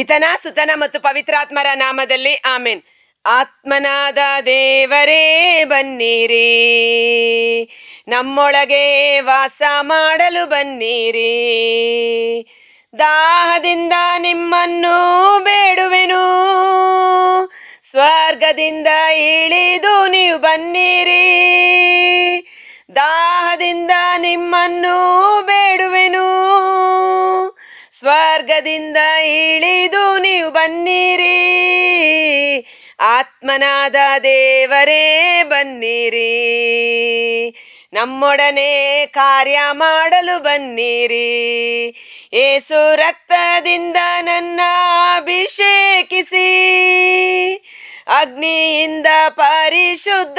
ಪಿತನ, ಸುತನ ಮತ್ತು ಪವಿತ್ರಾತ್ಮರ ನಾಮದಲ್ಲಿ ಆಮೇನ್. ಆತ್ಮನಾದ ದೇವರೇ ಬನ್ನಿರಿ. ನಮ್ಮೊಳಗೆ ವಾಸ ಮಾಡಲು ಬನ್ನಿರಿ. ದಾಹದಿಂದ ನಿಮ್ಮನ್ನು ಬೇಡುವೆನು. ಸ್ವರ್ಗದಿಂದ ಇಳಿದು ನೀವು ಬನ್ನಿರಿ. ದಾಹದಿಂದ ನಿಮ್ಮನ್ನು ಸ್ವರ್ಗದಿಂದ ಇಳಿದು ನೀವು ಬನ್ನಿರಿ. ಆತ್ಮನಾದ ದೇವರೇ, ಬನ್ನಿರಿ. ನಮ್ಮೊಡನೆ ಕಾರ್ಯ ಮಾಡಲು ಬನ್ನಿರಿ. ಏಸು ರಕ್ತದಿಂದ ನನ್ನ ಅಭಿಷೇಕಿಸಿ, ಅಗ್ನಿಯಿಂದ ಪರಿಶುದ್ಧಗೊಳಿಸಿ,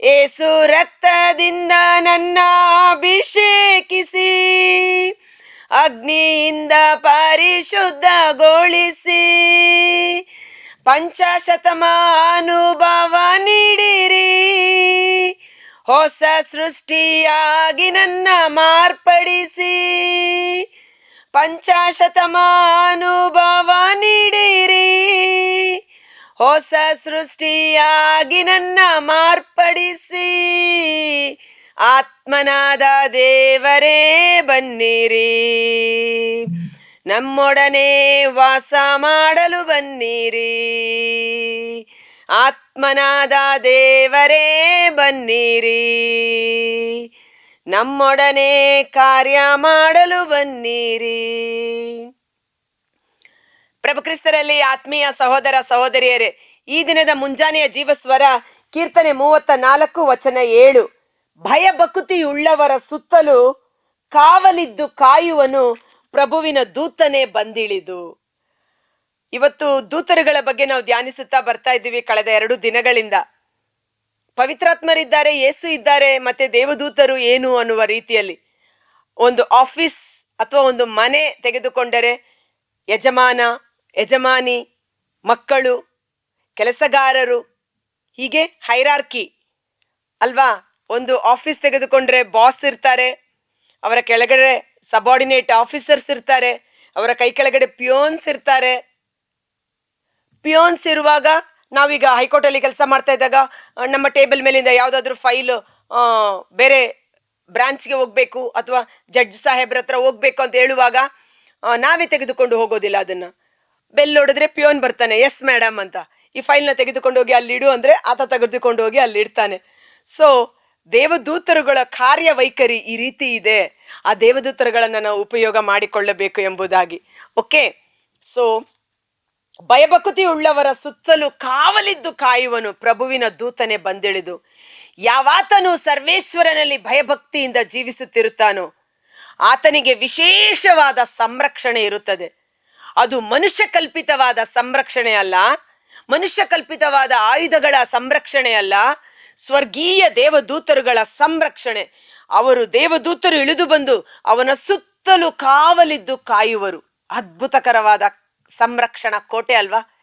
ಏಸು ರಕ್ತದಿಂದ ನನ್ನ ಅಭಿಷೇಕಿಸಿ. ಅಗ್ನಿಯಿಂದ ಪರಿಶುದ್ಧಗೊಳಿಸಿ ಪಂಚಾಶತಮ ಅನುಭವ ನೀಡಿರಿ. ಹೊಸ ಸೃಷ್ಟಿಯಾಗಿ ನನ್ನ ಮಾರ್ಪಡಿಸಿ ಪಂಚಾಶತಮ ಅನುಭವ ನೀಡಿರಿ. ಹೊಸ ಸೃಷ್ಟಿಯಾಗಿ ನನ್ನ ಮಾರ್ಪಡಿಸಿ ಆತ್ಮನಾದ ದೇವರೇ ಬನ್ನಿರಿ. ನಮ್ಮೊಡನೆ ವಾಸ ಮಾಡಲು ಬನ್ನಿರಿ. ಆತ್ಮನಾದ ದೇವರೇ ಬನ್ನಿರಿ. ನಮ್ಮೊಡನೆ ಕಾರ್ಯ ಮಾಡಲು ಬನ್ನಿರಿ. ಪ್ರಭು ಕ್ರಿಸ್ತರಲ್ಲಿ ಆತ್ಮೀಯ ಸಹೋದರ ಸಹೋದರಿಯರೇ, ಈ ದಿನದ ಮುಂಜಾನೆಯ ಜೀವಸ್ವರ ಕೀರ್ತನೆ ಮೂವತ್ತ ನಾಲ್ಕು ವಚನ ಏಳು. ಭಯಭಕ್ತಿಯುಳ್ಳವರ ಸುತ್ತಲೂ ಕಾವಲಿದ್ದು ಕಾಯುವನು ಪ್ರಭುವಿನ ದೂತನೇ ಬಂದಿಳಿದು. ಇವತ್ತು ದೂತರುಗಳ ಬಗ್ಗೆ ನಾವು ಧ್ಯಾನಿಸುತ್ತಾ ಬರ್ತಾ ಇದ್ದೀವಿ ಕಳೆದ ಎರಡು ದಿನಗಳಿಂದ. ಪವಿತ್ರಾತ್ಮರಿದ್ದಾರೆ ಯೇಸು ಇದ್ದಾರೆ, ಮತ್ತೆ ದೇವದೂತರು ಏನು ಅನ್ನುವ ರೀತಿಯಲ್ಲಿ. ಒಂದು ಆಫೀಸ್ ಅಥವಾ ಒಂದು ಮನೆ ತೆಗೆದುಕೊಂಡರೆ ಯಜಮಾನ, ಯಜಮಾನಿ, ಮಕ್ಕಳು, ಕೆಲಸಗಾರರು, ಹೀಗೆ ಹೈರಾರ್ಕಿ ಅಲ್ವಾ? ಒಂದು ಆಫೀಸ್ ತೆಗೆದುಕೊಂಡ್ರೆ ಬಾಸ್ ಇರ್ತಾರೆ, ಅವರ ಕೆಳಗಡೆ ಸಬಾರ್ಡಿನೇಟ್ ಆಫೀಸರ್ಸ್ ಇರ್ತಾರೆ, ಅವರ ಕೈ ಕೆಳಗಡೆ ಪಿಯೋನ್ಸ್ ಇರ್ತಾರೆ. ಪಿಯೋನ್ಸ್ ಇರುವಾಗ ನಾವೀಗ ಹೈಕೋರ್ಟಲ್ಲಿ ಕೆಲಸ ಮಾಡ್ತಾ ಇದ್ದಾಗ ನಮ್ಮ ಟೇಬಲ್ ಮೇಲಿಂದ ಯಾವುದಾದ್ರೂ ಫೈಲ್ ಬೇರೆ ಬ್ರಾಂಚ್ಗೆ ಹೋಗ್ಬೇಕು ಅಥವಾ ಜಡ್ಜ್ ಸಾಹೇಬ್ರ ಹತ್ರ ಹೋಗ್ಬೇಕು ಅಂತ ಹೇಳುವಾಗ ನಾವೇ ತೆಗೆದುಕೊಂಡು ಹೋಗೋದಿಲ್ಲ ಅದನ್ನ. ಬೆಲ್ ಹೊಡೆದ್ರೆ ಪಿಯೋನ್ ಬರ್ತಾನೆ ಎಸ್ ಮೇಡಮ್ ಅಂತ. ಈ ಫೈಲ್ನ ತೆಗೆದುಕೊಂಡು ಹೋಗಿ ಅಲ್ಲಿ ಇಡು ಅಂದ್ರೆ ಆತ ತೆಗೆದುಕೊಂಡು ಹೋಗಿ ಅಲ್ಲಿ ಇಡ್ತಾನೆ. ಸೊ ದೇವದೂತರುಗಳ ಕಾರ್ಯವೈಖರಿ ಈ ರೀತಿ ಇದೆ. ಆ ದೇವದೂತರುಗಳನ್ನು ನಾವು ಉಪಯೋಗ ಮಾಡಿಕೊಳ್ಳಬೇಕು ಎಂಬುದಾಗಿ. ಓಕೆ ಸೊ ಭಯಭಕ್ತಿ ಉಳ್ಳವರ ಸುತ್ತಲೂ ಕಾವಲಿದ್ದು ಕಾಯುವನು ಪ್ರಭುವಿನ ದೂತನೆ ಬಂದಿಳಿದು, ಯಾವಾತನು ಸರ್ವೇಶ್ವರನಲ್ಲಿ ಭಯಭಕ್ತಿಯಿಂದ ಜೀವಿಸುತ್ತಿರುತ್ತಾನೋ, ಆತನಿಗೆ ವಿಶೇಷವಾದ ಸಂರಕ್ಷಣೆ ಇರುತ್ತದೆ. ಅದು ಮನುಷ್ಯ ಕಲ್ಪಿತವಾದ ಸಂರಕ್ಷಣೆ ಅಲ್ಲ, ಮನುಷ್ಯ ಕಲ್ಪಿತವಾದ ಆಯುಧಗಳ ಸಂರಕ್ಷಣೆ ಅಲ್ಲ ಸ್ವರ್ಗೀಯ ದೇವದೂತರುಗಳ ಸಂರಕ್ಷಣೆ. ಅವರು ದೇವದೂತರು ಇಳಿದು ಬಂದು ಅವನ ಸುತ್ತಲೂ ಕಾವಲಿದ್ದು ಕಾಯುವರು. ಅದ್ಭುತಕರವಾದ ಸಂರಕ್ಷಣಾ ಕೋಟೆ ಅಲ್ವಾ?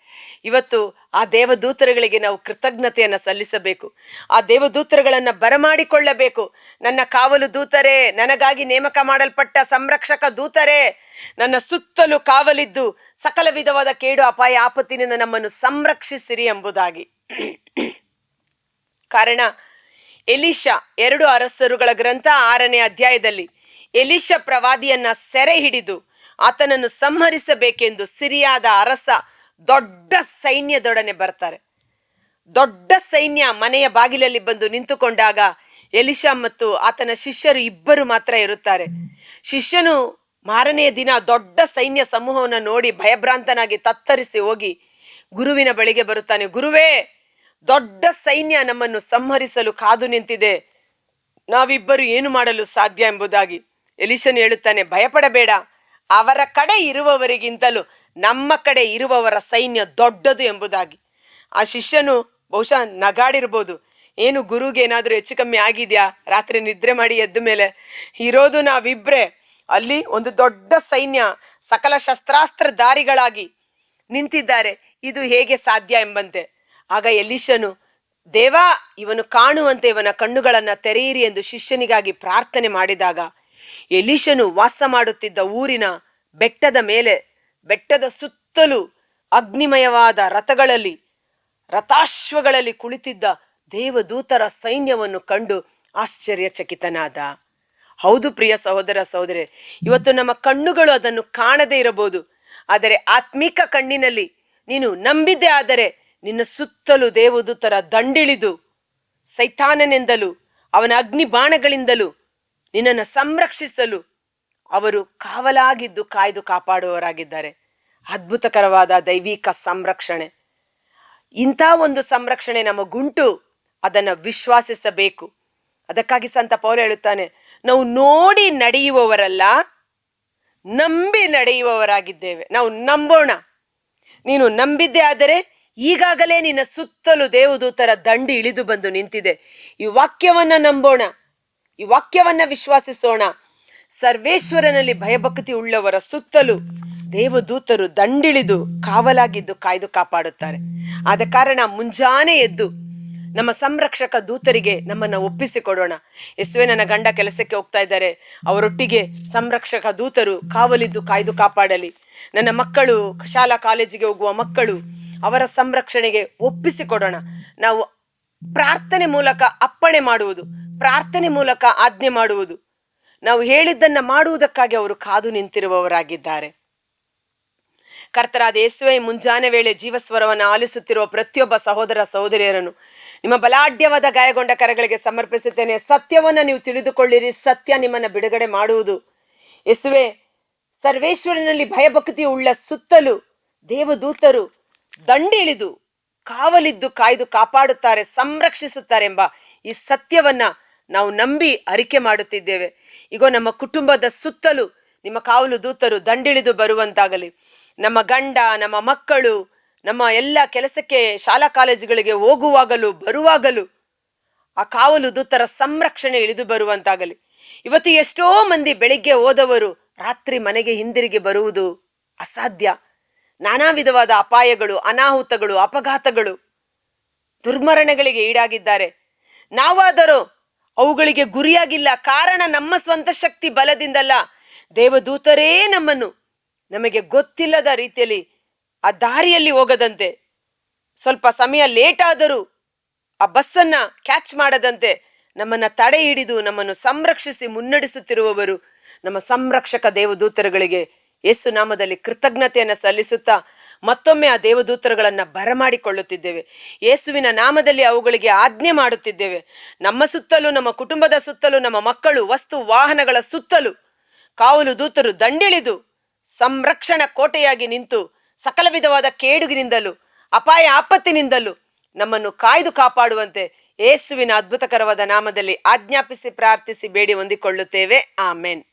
ಇವತ್ತು ಆ ದೇವದೂತರುಗಳಿಗೆ ನಾವು ಕೃತಜ್ಞತೆಯನ್ನು ಸಲ್ಲಿಸಬೇಕು. ಆ ದೇವದೂತರುಗಳನ್ನು ಬರಮಾಡಿಕೊಳ್ಳಬೇಕು. ನನ್ನ ಕಾವಲು ದೂತರೇ, ನನಗಾಗಿ ನೇಮಕ ಮಾಡಲ್ಪಟ್ಟ ಸಂರಕ್ಷಕ ದೂತರೇ, ನನ್ನ ಸುತ್ತಲೂ ಕಾವಲಿದ್ದು ಸಕಲ ವಿಧವಾದ ಕೇಡು ಅಪಾಯ ಆಪತ್ತಿನಿಂದ ನಮ್ಮನ್ನು ಸಂರಕ್ಷಿಸಿರಿ ಎಂಬುದಾಗಿ. ಕಾರಣ ಎಲಿಶಾ ಎರಡು ಅರಸರುಗಳ ಗ್ರಂಥ ಆರನೇ ಅಧ್ಯಾಯದಲ್ಲಿ ಎಲಿಶಾ ಪ್ರವಾದಿಯನ್ನ ಸೆರೆ ಹಿಡಿದು ಆತನನ್ನು ಸಂಹರಿಸಬೇಕೆಂದು ಸಿರಿಯಾದ ಅರಸ ದೊಡ್ಡ ಸೈನ್ಯದೊಡನೆ ಬರ್ತಾರೆ. ದೊಡ್ಡ ಸೈನ್ಯ ಮನೆಯ ಬಾಗಿಲಲ್ಲಿ ಬಂದು ನಿಂತುಕೊಂಡಾಗ ಎಲಿಶಾ ಮತ್ತು ಆತನ ಶಿಷ್ಯರು ಇಬ್ಬರು ಮಾತ್ರ ಇರುತ್ತಾರೆ. ಶಿಷ್ಯನು ಮಾರನೆಯ ದಿನ ದೊಡ್ಡ ಸೈನ್ಯ ಸಮೂಹವನ್ನು ನೋಡಿ ಭಯಭ್ರಾಂತನಾಗಿ ತತ್ತರಿಸಿ ಹೋಗಿ ಗುರುವಿನ ಬಳಿಗೆ ಬರುತ್ತಾನೆ. ಗುರುವೇ ದೊಡ್ಡ ಸೈನ್ಯ ನಮ್ಮನ್ನು ಸಂಹರಿಸಲು ಕಾದು ನಿಂತಿದೆ. ನಾವಿಬ್ಬರು ಏನು ಮಾಡಲು ಸಾಧ್ಯ ಎಂಬುದಾಗಿ ಎಲಿಶನ್ ಹೇಳುತ್ತಾನೆ, ಭಯಪಡಬೇಡ. ಅವರ ಕಡೆ ಇರುವವರಿಗಿಂತಲೂ ನಮ್ಮ ಕಡೆ ಇರುವವರ ಸೈನ್ಯ ದೊಡ್ಡದು ಎಂಬುದಾಗಿ. ಆ ಶಿಷ್ಯನು ಬಹುಶಃ ನಗಾಡಿರ್ಬೋದು, ಏನು ಗುರುಗೆ ಏನಾದರೂ ಹೆಚ್ಚು ಕಮ್ಮಿ ಆಗಿದೆಯಾ? ರಾತ್ರಿ ನಿದ್ರೆ ಮಾಡಿ ಎದ್ದ ಮೇಲೆ. ಇರೋದು ನಾವಿಬ್ರೆ. ಅಲ್ಲಿ ಒಂದು ದೊಡ್ಡ ಸೈನ್ಯ ಸಕಲ ಶಸ್ತ್ರಾಸ್ತ್ರಧಾರಿಗಳಾಗಿ ನಿಂತಿದ್ದಾರೆ. ಇದು ಹೇಗೆ ಸಾಧ್ಯ ಎಂಬಂತೆ. ಆಗ ಎಲಿಶನು ದೇವ, ಇವನು ಕಾಣುವಂತೆ ಇವನ ಕಣ್ಣುಗಳನ್ನು ತೆರೆಯಿರಿ ಎಂದು ಶಿಷ್ಯನಿಗಾಗಿ ಪ್ರಾರ್ಥನೆ ಮಾಡಿದಾಗ ಎಲಿಶನು ವಾಸ ಮಾಡುತ್ತಿದ್ದ ಊರಿನ ಬೆಟ್ಟದ ಮೇಲೆ, ಬೆಟ್ಟದ ಸುತ್ತಲೂ ಅಗ್ನಿಮಯವಾದ ರಥಗಳಲ್ಲಿ, ರಥಾಶ್ವಗಳಲ್ಲಿ ಕುಳಿತಿದ್ದ ದೇವದೂತರ ಸೈನ್ಯವನ್ನು ಕಂಡು ಆಶ್ಚರ್ಯಚಕಿತನಾದ. ಹೌದು ಪ್ರಿಯ ಸಹೋದರ ಸಹೋದರಿ, ಇವತ್ತು ನಮ್ಮ ಕಣ್ಣುಗಳು ಅದನ್ನು ಕಾಣದೇ ಇರಬಹುದು, ಆದರೆ ಆತ್ಮಿಕ ಕಣ್ಣಿನಲ್ಲಿ ನೀನು ನಂಬಿದ್ದೆ ಆದರೆ ನಿನ್ನ ಸುತ್ತಲೂ ದೇವದೂತರ ದಂಡಿಳಿದು ಸೈತಾನನೆಂದಲೂ ಅವನ ಅಗ್ನಿ ಬಾಣಗಳಿಂದಲೂ ನಿನ್ನನ್ನು ಸಂರಕ್ಷಿಸಲು ಅವರು ಕಾವಲಾಗಿದ್ದು ಕಾಯ್ದು ಕಾಪಾಡುವವರಾಗಿದ್ದಾರೆ. ಅದ್ಭುತಕರವಾದ ದೈವಿಕ ಸಂರಕ್ಷಣೆ. ಇಂಥ ಒಂದು ಸಂರಕ್ಷಣೆ ನಮಗುಂಟು ಅದನ್ನು ವಿಶ್ವಾಸಿಸಬೇಕು. ಅದಕ್ಕಾಗಿ ಸಂತ ಪೌಲ ಹೇಳುತ್ತಾನೆ, ನಾವು ನೋಡಿ ನಡೆಯುವವರಲ್ಲ, ನಂಬಿ ನಡೆಯುವವರಾಗಿದ್ದೇವೆ. ನಾವು ನಂಬೋಣ. ನೀನು ನಂಬಿದ್ದೇ ಆದರೆ ಈಗಾಗಲೇ ನಿನ್ನ ಸುತ್ತಲೂ ದೇವದೂತರ ದಂಡಿ ಇಳಿದು ಬಂದು ನಿಂತಿದೆ. ಈ ವಾಕ್ಯವನ್ನ ನಂಬೋಣ. ಈ ವಾಕ್ಯವನ್ನ ವಿಶ್ವಾಸಿಸೋಣ. ಸರ್ವೇಶ್ವರನಲ್ಲಿ ಭಯಭಕ್ತಿ ಉಳ್ಳವರ ಸುತ್ತಲೂ ದೇವದೂತರು ದಂಡಿಳಿದು ಕಾವಲಾಗಿದ್ದು ಕಾಯ್ದು ಕಾಪಾಡುತ್ತಾರೆ. ಆದ ಕಾರಣ ಮುಂಜಾನೆ ಎದ್ದು ನಮ್ಮ ಸಂರಕ್ಷಕ ದೂತರಿಗೆ ನಮ್ಮನ್ನ ಒಪ್ಪಿಸಿಕೊಡೋಣ. ಯೇಸುವೆ, ನನ್ನ ಗಂಡ ಕೆಲಸಕ್ಕೆ ಹೋಗ್ತಾ ಇದ್ದಾರೆ. ಅವರೊಟ್ಟಿಗೆ ಸಂರಕ್ಷಕ ದೂತರು ಕಾವಲಿದ್ದು ಕಾಯ್ದು ಕಾಪಾಡಲಿ. ನನ್ನ ಮಕ್ಕಳು ಶಾಲಾ ಕಾಲೇಜಿಗೆ ಹೋಗುವ ಮಕ್ಕಳು ಅವರ ಸಂರಕ್ಷಣೆಗೆ ಒಪ್ಪಿಸಿಕೊಡೋಣ. ನಾವು ಪ್ರಾರ್ಥನೆ ಮೂಲಕ ಅಪ್ಪಣೆ ಮಾಡುವುದು, ಪ್ರಾರ್ಥನೆ ಮೂಲಕ ಆಜ್ಞೆ ಮಾಡುವುದು. ನಾವು ಹೇಳಿದ್ದನ್ನ ಮಾಡುವುದಕ್ಕಾಗಿ ಅವರು ಕಾದು ನಿಂತಿರುವವರಾಗಿದ್ದಾರೆ. ಕರ್ತರಾದ ಯೇಸುವೆ, ಮುಂಜಾನೆ ವೇಳೆ ಜೀವಸ್ವರವನ್ನು ಆಲಿಸುತ್ತಿರುವ ಪ್ರತಿಯೊಬ್ಬ ಸಹೋದರ ಸಹೋದರಿಯರನ್ನು ನಿಮ್ಮ ಬಲಾಢ್ಯವಾದ ಗಾಯಗೊಂಡ ಕರಗಳಿಗೆ ಸಮರ್ಪಿಸುತ್ತೇನೆ. ಸತ್ಯವನ್ನ ನೀವು ತಿಳಿದುಕೊಳ್ಳಿರಿ. ಸತ್ಯ ನಿಮ್ಮನ್ನ ಬಿಡುಗಡೆ ಮಾಡುವುದು. ಯೇಸುವೆ, ಸರ್ವೇಶ್ವರನಲ್ಲಿ ಭಯಭಕ್ತಿ ಉಳ್ಳ ಸುತ್ತಲೂ ದೇವದೂತರು ದಂಡಿಳಿದು, ಕಾವಲಿದ್ದು ಕಾಯ್ದು ಕಾಪಾಡುತ್ತಾರೆ, ಸಂರಕ್ಷಿಸುತ್ತಾರೆ ಎಂಬ ಈ ಸತ್ಯವನ್ನ ನಾವು ನಂಬಿ ಅರಿಕೆ ಮಾಡುತ್ತಿದ್ದೇವೆ. ಈಗ ನಮ್ಮ ಕುಟುಂಬದ ಸುತ್ತಲೂ, ನಿಮ್ಮ ಕಾವಲು ದೂತರು ದಂಡಿಳಿದು ಬರುವಂತಾಗಲಿ. ನಮ್ಮ ಗಂಡ, ನಮ್ಮ ಮಕ್ಕಳು, ನಮ್ಮ ಎಲ್ಲ ಕೆಲಸಕ್ಕೆ, ಶಾಲಾ ಕಾಲೇಜುಗಳಿಗೆ ಹೋಗುವಾಗಲೂ, ಬರುವಾಗಲೂ ಆ ಕಾವಲು ದೂತರ ಸಂರಕ್ಷಣೆ ಇಳಿದು ಬರುವಂತಾಗಲಿ. ಇವತ್ತು ಎಷ್ಟೋ ಮಂದಿ ಬೆಳಿಗ್ಗೆ ಹೋದವರು ರಾತ್ರಿ ಮನೆಗೆ ಹಿಂದಿರುಗಿ ಬರುವುದು ಅಸಾಧ್ಯ. ನಾನಾ ವಿಧವಾದ ಅಪಾಯಗಳು, ಅನಾಹುತಗಳು, ಅಪಘಾತಗಳು ದುರ್ಮರಣಗಳಿಗೆ ಈಡಾಗಿದ್ದಾರೆ. ನಾವಾದರೂ ಅವುಗಳಿಗೆ ಗುರಿಯಾಗಿಲ್ಲ. ಕಾರಣ ನಮ್ಮ ಸ್ವಂತ ಶಕ್ತಿ ಬಲದಿಂದಲ್ಲ. ದೇವದೂತರೇ ನಮ್ಮನ್ನು ನಮಗೆ ಗೊತ್ತಿಲ್ಲದ ರೀತಿಯಲ್ಲಿ ಆ ದಾರಿಯಲ್ಲಿ ಹೋಗದಂತೆ, ಸ್ವಲ್ಪ ಸಮಯ ಲೇಟ್ ಆದರೂ ಆ ಬಸ್ಸನ್ನ ಕ್ಯಾಚ್ ಮಾಡದಂತೆ ನಮ್ಮನ್ನ ತಡೆ ಹಿಡಿದು ನಮ್ಮನ್ನು ಸಂರಕ್ಷಿಸಿ ಮುನ್ನಡೆಸುತ್ತಿರುವವರು ನಮ್ಮ ಸಂರಕ್ಷಕ ದೇವದೂತರುಗಳಿಗೆ ಯೇಸು ನಾಮದಲ್ಲಿ ಕೃತಜ್ಞತೆಯನ್ನು ಸಲ್ಲಿಸುತ್ತಾ ಮತ್ತೊಮ್ಮೆ ಆ ದೇವದೂತರುಗಳನ್ನು ಬರಮಾಡಿಕೊಳ್ಳುತ್ತಿದ್ದೇವೆ. ಯೇಸುವಿನ ನಾಮದಲ್ಲಿ ಅವುಗಳಿಗೆ ಆಜ್ಞೆ ಮಾಡುತ್ತಿದ್ದೇವೆ. ನಮ್ಮ ಸುತ್ತಲೂ, ನಮ್ಮ ಕುಟುಂಬದ ಸುತ್ತಲೂ, ನಮ್ಮ ಮಕ್ಕಳು, ವಸ್ತು, ವಾಹನಗಳ ಸುತ್ತಲೂ ಕಾವಲು ದೂತರು ದಂಡಿಳಿದು ಸಂರಕ್ಷಣ ಕೋಟೆಯಾಗಿ ನಿಂತು ಸಕಲ ವಿಧವಾದ ಕೇಡುಗಿನಿಂದಲೂ, ಅಪಾಯ ಆಪತ್ತಿನಿಂದಲೂ ನಮ್ಮನ್ನು ಕಾಯ್ದು ಕಾಪಾಡುವಂತೆ ಯೇಸುವಿನ ಅದ್ಭುತಕರವಾದ ನಾಮದಲ್ಲಿ ಆಜ್ಞಾಪಿಸಿ, ಪ್ರಾರ್ಥಿಸಿ, ಬೇಡಿ ಹೊಂದಿಕೊಳ್ಳುತ್ತೇವೆ. ಆಮೇನ್.